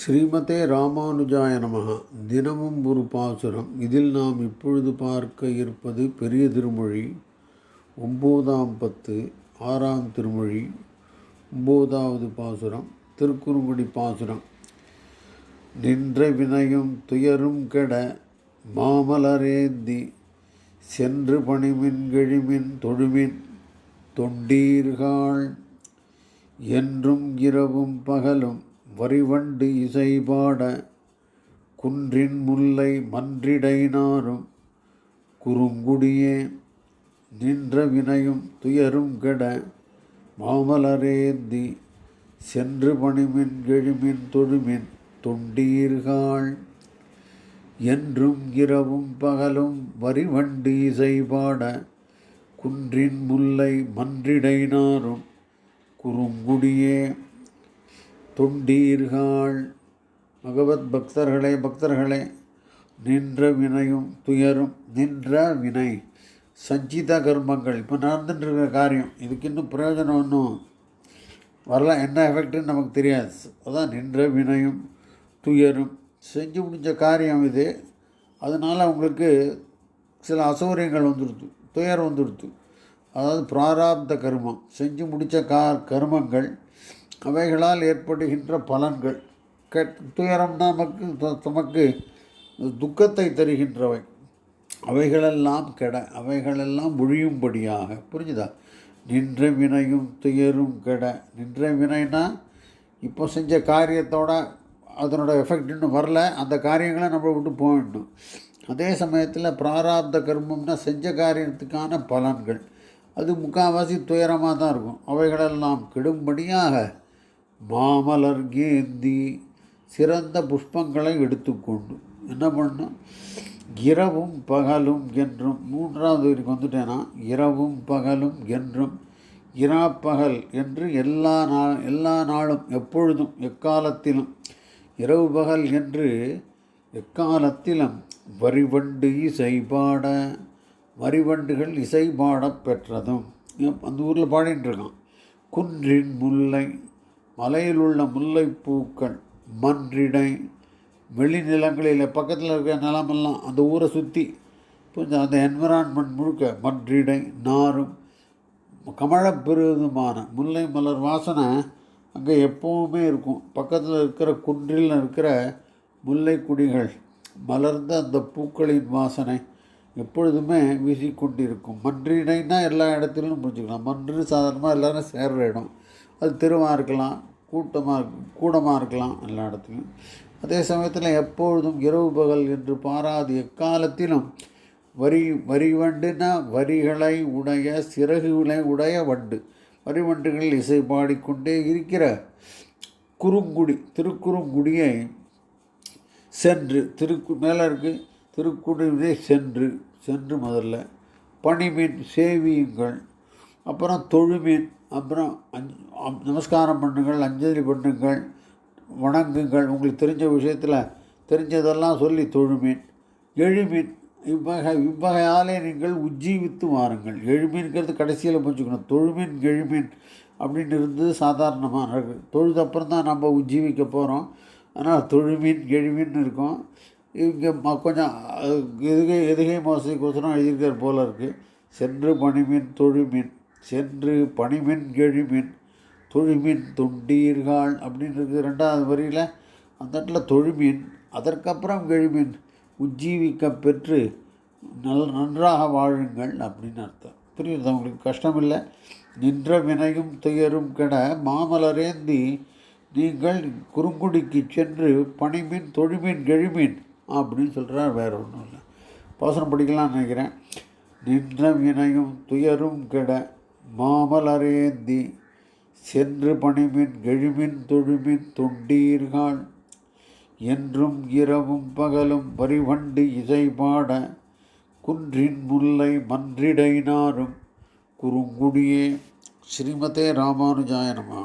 ஸ்ரீமதே ராமானுஜாய நமகா. தினமும் ஒரு பாசுரம். இதில் நாம் இப்பொழுது பார்க்க இருப்பது பெரிய திருமொழி ஒம்போதாம் பத்து ஆறாம் திருமொழி ஒம்போதாவது பாசுரம் திருக்குறுங்குடி பாசுரம். நின்ற வினையும் துயரும் கெட மாமலரேந்தி சென்று பணிமின் கெழிமின் தொழுமின் தொண்டீர்கள். என்றும் இரவும் பகலும் வரிவண்டு இசைபாட குன்றின் முல்லை மன்றிடைனாரும் குறுங்குடியே நின்ற வினையும் துயரும் கெட மாமலரேந்தி சென்று பணிமின் கெழுமின் தொழுமின் தொண்டீர்கள். என்றும் இரவும் பகலும் வரிவண்டு இசைபாட குன்றின் முல்லை மன்றிடைனாரும் குறுங்குடியே தொண்டீர்கள். பகவத் பக்தர்களே பக்தர்களே நின்ற வினையும் துயரும் நின்ற வினை சஞ்சித கர்மங்கள். இப்போ நடந்துட்டு இருக்கிற காரியம். இதுக்கு இன்னும் பிரயோஜனம் ஒன்றும் வரல. என்ன எஃபெக்ட்டுன்னு நமக்கு தெரியாது. அதான் நின்ற வினையும் துயரும். செஞ்சு முடிஞ்ச காரியம் இது. அதனால் உங்களுக்கு சில அசௌரியங்கள் வந்துடுது துயர் வந்துடுது அதாவது பிராராப்த கர்மம். செஞ்சு முடித்த கா கர்மங்கள் அவைகளால் ஏற்படுகின்ற பலன்கள். கெட் துயரம் நமக்கு தமக்கு துக்கத்தை தருகின்றவை. அவைகளெல்லாம் கெட அவைகளெல்லாம் ஒழியும்படியாக புரிஞ்சுதா? நின்ற வினையும் துயரும் கெட. நின்ற வினைனா இப்போ செஞ்ச காரியத்தோட அதனோட எஃபெக்ட் இன்னும் வரல. அந்த காரியங்களை நம்ம விட்டு போயிடணும் அதே சமயத்தில் பிராராப்த கர்மம்னா செஞ்ச காரியத்துக்கான பலன்கள். அது முக்கால்வாசி துயரமாக தான் இருக்கும். அவைகளெல்லாம் கெடும்படியாக மாமலர் கேந்தி சிறந்த புஷ்பங்களை எடுத்துக்கொண்டு என்ன பண்ணும் இரவும் பகலும் என்றும் மூன்றாவது வரைக்கும் வந்துட்டேன்னா இரவும் பகலும் என்றும் இராப்பகல் என்று எல்லா நாள் எல்லா நாளும் எப்பொழுதும் எக்காலத்திலும் இரவு பகல் என்று எக்காலத்திலும் வரிவண்டு இசைபாட வரிவண்டுகள் இசைபாடப் பெற்றதும். அந்த ஊரில் பாடிட்டுருக்கான் குன்றின் முல்லை மலையில் உள்ள முல்லைப்பூக்கள் மன்றிடை வெளிநிலங்களில் பக்கத்தில் இருக்கிற நிலமெல்லாம் அந்த ஊரை சுற்றி கொஞ்சம் அந்த என்விரான்மெண்ட் முழுக்க மன்றிடை நாரும் கமழப்பெருதுமான முல்லை மலர் வாசனை அங்கே எப்போவுமே இருக்கும். பக்கத்தில் இருக்கிற குன்றில் இருக்கிற முல்லை குடிகள் மலர்ந்த அந்த பூக்களின் வாசனை எப்பொழுதுமே வீசிக்கொண்டிருக்கும். மன்றிடைன்னா எல்லா இடத்துலையும் புரிஞ்சுக்கலாம். மன்று சாதாரணமாக எல்லாரும் சேர்ற இடம். அது தெருவாக இருக்கலாம் கூட்டமாக கூடமாக இருக்கலாம் எல்லா இடத்துலையும் அதே சமயத்தில் எப்பொழுதும் இரவு பகல் என்று பாராது எக்காலத்திலும். வரி வரி வண்டுனா வரிகளை உடைய சிறகுகளை உடைய வண்டு. வரிவண்டுகள் இசை பாடிக்கொண்டே இருக்கிற குறுங்குடி திருக்குறுங்குடியை சென்று திருக்கு மேலே இருக்குது திருக்குடியை சென்று சென்று முதல்ல பணிமின் சேவியுங்கள். அப்புறம் தொழுமீன் அப்புறம் அஞ் நமஸ்காரம் பண்ணுங்கள் அஞ்சலி பண்ணுங்கள் வணங்குங்கள். உங்களுக்கு தெரிஞ்ச விஷயத்தில் தெரிஞ்சதெல்லாம் சொல்லி தொழுமீன். எழுமீன் இவ்வகை இவ்வகையாலே நீங்கள் உஜ்ஜீவித்து வாருங்கள். எழுமீன்கிறது கடைசியில் புரிஞ்சுக்கணும். தொழுமீன் எழுமீன் அப்படின்னு இருந்தது சாதாரணமாக இருக்குது தொழுதப்புறம் தான் நம்ம உஜ்ஜீவிக்க போகிறோம் ஆனால் தொழுமீன் எழுமீன் இருக்கும். இங்கே ம கொஞ்சம் எதுகை எதுகை மோசைக்கோசரம் எழுதியிருக்கிற போல இருக்குது சென்று பணிமீன் தொழுமீன். சென்று பணிமின் கெழிமின் தொழுமின் தொண்டீர்கள் அப்படின்றது ரெண்டாவது வரியில் அந்த இடத்துல தொழுமின் அதற்கப்புறம் கெழிமின் உஜ்ஜீவிக்க பெற்று நல் நன்றாக வாழுங்கள் அப்படின்னு அர்த்தம். புரியுது அவங்களுக்கு கஷ்டமில்லை. நின்ற வினையும் துயரும் கெட மாமலரேந்தி நீங்கள் குறுங்குடிக்கு சென்று பனிமின் தொழுமின் கெழிமீன் அப்படின்னு சொல்கிறார் வேற ஒன்றும் இல்லை. பாசனம் படிக்கலாம்னு நினைக்கிறேன். நின்ற வினையும் துயரும் கெட மாமலரேந்தி சென்று பணிமின் கெழுமின் தொழுமின் தொண்டீர்கள். என்றும் இரவும் பகலும் வரிவண்டு இசைபாட குன்றின் முல்லை மன்றிடைனாரும் குறுங்குடியே. ஸ்ரீமதே ராமானுஜாயனமா